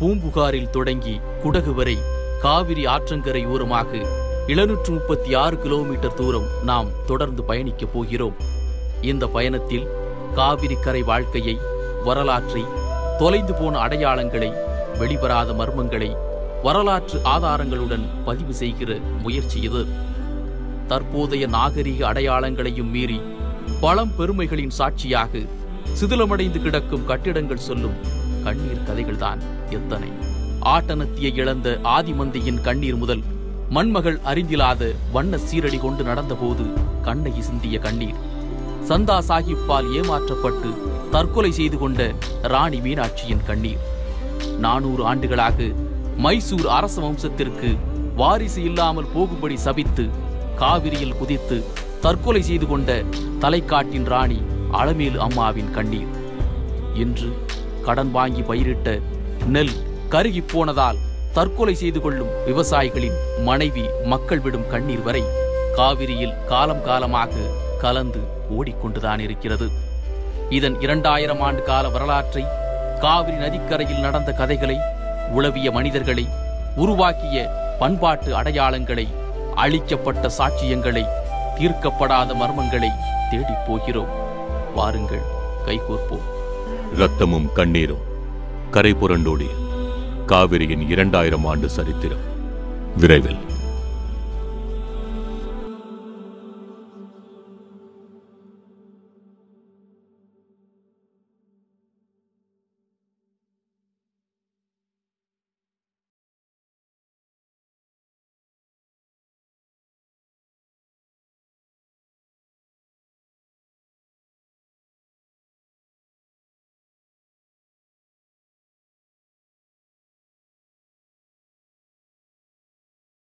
பூம்புகாரில் தொடங்கி குடகு வரை காவிரி ஆற்றங்கரை ஓரமாக எழுநூற்று முப்பத்தி ஆறு கிலோமீட்டர் தூரம் நாம் தொடர்ந்து பயணிக்கப் போகிறோம். இந்த பயணத்தில் காவிரி கரை வாழ்க்கையை வரலாற்றை தொலைந்து போன அடையாளங்களை வெளிவராத மர்மங்களை வரலாற்று ஆதாரங்களுடன் பதிவு செய்கிற முயற்சி இது. தற்போதைய நாகரிக அடையாளங்களையும் மீறி பழம் பெருமைகளின் சாட்சியாக சிதிலமடைந்து கிடக்கும் கட்டிடங்கள் சொல்லும் கண்ணீர் கதைகள்தான் எத்தனை. ஆட்டனத்தியை இழந்த ஆதிமந்தியின் கண்ணீர் முதல் மண்மகள் அறிந்திலாத வண்ண சீரடி கொண்டு நடந்தபோது கண்ணகி சிந்திய கண்ணீர். சந்தா சாஹிப்பால் ஏமாற்றப்பட்டு தற்கொலை செய்து கொண்ட ராணி மீனாட்சியின் கண்ணீர். நானூறு ஆண்டுகளாக மைசூர் அரச வம்சத்திற்கு வாரிசு இல்லாமல் போகும்படி சபித்து காவிரியில் குதித்து தற்கொலை செய்து கொண்ட தலைக்காட்டின் ராணி அலமேலு அம்மாவின் கண்ணீர். இன்று கடன் வாங்கி பயிரிட்ட நெல் கருகிப் போனதால் தற்கொலை செய்து கொள்ளும் விவசாயிகளின் மனைவி மக்கள் விடும் கண்ணீர் வரை காவிரியில் காலம் காலமாக கலந்து ஓடிக்கொண்டுதான் இருக்கிறது. இதன் இரண்டாயிரம் ஆண்டு கால வரலாற்றை காவிரி நதிக்கரையில் நடந்த கதைகளை உளவிய மனிதர்களை உருவாக்கிய பண்பாட்டு அடையாளங்களை அழிக்கப்பட்ட சாட்சியங்களை தீர்க்கப்படாத மர்மங்களை தேடிப் போகிறோம். வாருங்கள் கைகோர்ப்போம். இரத்தமும் கண்ணீரும் கரை புரண்டோடிய காவிரியின் இரண்டாயிரம் ஆண்டு சரித்திரம். விரைவில்.